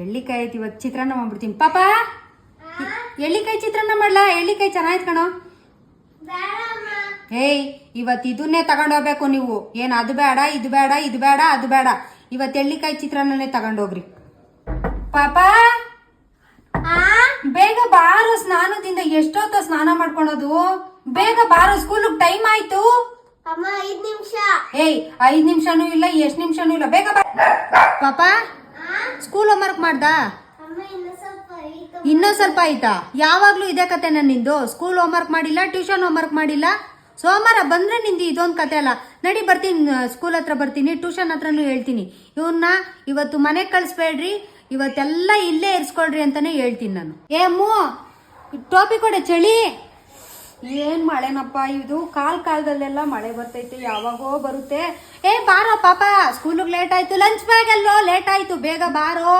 ಎಳ್ಳಿಕಾಯಿ ಐತಿ ಇವತ್ತು ಚಿತ್ರಾನ್ನ ಮಾಡ್ಬಿಡ್ತೀನಿ. ಪಾಪ! ಎಳ್ಳಿಕಾಯಿ ಚಿತ್ರಾನ್ನ ಮಾಡ್ಲಾ? ಎಳ್ಳಿಕಾಯಿ ಚೆನ್ನಾಯ್ತು ಕಣೋ. ಏಯ್ ಇವತ್ತು ಇದನ್ನೇ ತಗೊಂಡೋಗ್ಬೇಕು ನೀವು. ಏನು ಅದು ಬೇಡ ಇದು ಬೇಡ ಇದು ಬೇಡ ಅದು ಬೇಡ. ಇವತ್ತು ಎಳ್ಳಿಕಾಯಿ ಚಿತ್ರಾನ್ನನೇ ತಗೊಂಡೋಗ್ರಿ. ಪಾಪ! ಬೇಗ ಬಾರೋ ಸ್ನಾನದಿಂದ ಎಷ್ಟೊತ್ತ ಸ್ನಾನ ಮಾಡ್ಕೊಳೋದು. ಬೇಗ ಬಾರೋ ಸ್ಕೂಲಿಗೆ ಟೈಮ್ ಆಯ್ತು. ಅಮ್ಮ ಐದ್ ನಿಮಿಷ. ಏಯ್ ಐದ್ ನಿಮಿಷನೂ ಇಲ್ಲ ಎಷ್ಟ್ ನಿಮಿಷನೂ ಇಲ್ಲ. ಬೇಗ ಬಾ. ಪಾಪ! ಸ್ಕೂಲ್ ಮಾಡ್ದಾ? ಇನ್ನೂ ಸ್ವಲ್ಪ ಆಯ್ತಾ ಯಾವಾಗ್ಲೂ ಇದೇ ಕತೆ ನಿಂದು. ಸ್ಕೂಲ್ ಹೋಮ್ವರ್ಕ್ ಮಾಡಿಲ್ಲ ಟ್ಯೂಷನ್ ಹೋಮ್ವರ್ಕ್ ಮಾಡಿಲ್ಲ. ಸೋಮವಾರ ಬಂದ್ರೆ ನಿಂದು ಇದೊಂದು ಕತೆ ಅಲ್ಲ. ನಡಿ ಬರ್ತೀನಿ ಸ್ಕೂಲ್ ಹತ್ರ ಬರ್ತೀನಿ ಟ್ಯೂಷನ್ ಹತ್ರನೂ ಹೇಳ್ತೀನಿ. ಇವನ್ನ ಇವತ್ತು ಮನೆಗೆ ಕಳಿಸ್ಬೇಡ್ರಿ ಇವತ್ತೆಲ್ಲ ಇಲ್ಲೇ ಇರಿಸ್ಕೊಳ್ರಿ ಅಂತಾನೆ ಹೇಳ್ತೀನಿ ನಾನು. ಏ ಮೂ ಟೋಪಿ ಕೊಡೆ ಚಳಿ. ಏನ್ ಮಳೆನಪ್ಪ ಇದು? ಕಾಲ್ ಕಾಲದಲ್ಲೆಲ್ಲ ಮಳೆ ಬರ್ತೈತೆ ಯಾವಾಗೋ ಬರುತ್ತೆ. ಏ ಬಾರೋ ಪಾಪ ಸ್ಕೂಲಿಗೆ ಲೇಟ್ ಆಯ್ತು ಲಂಚ್ ಬ್ಯಾಗ್ ಅಲ್ಲೋ ಲೇಟ್ ಆಯ್ತು ಬೇಗ ಬಾರೋ.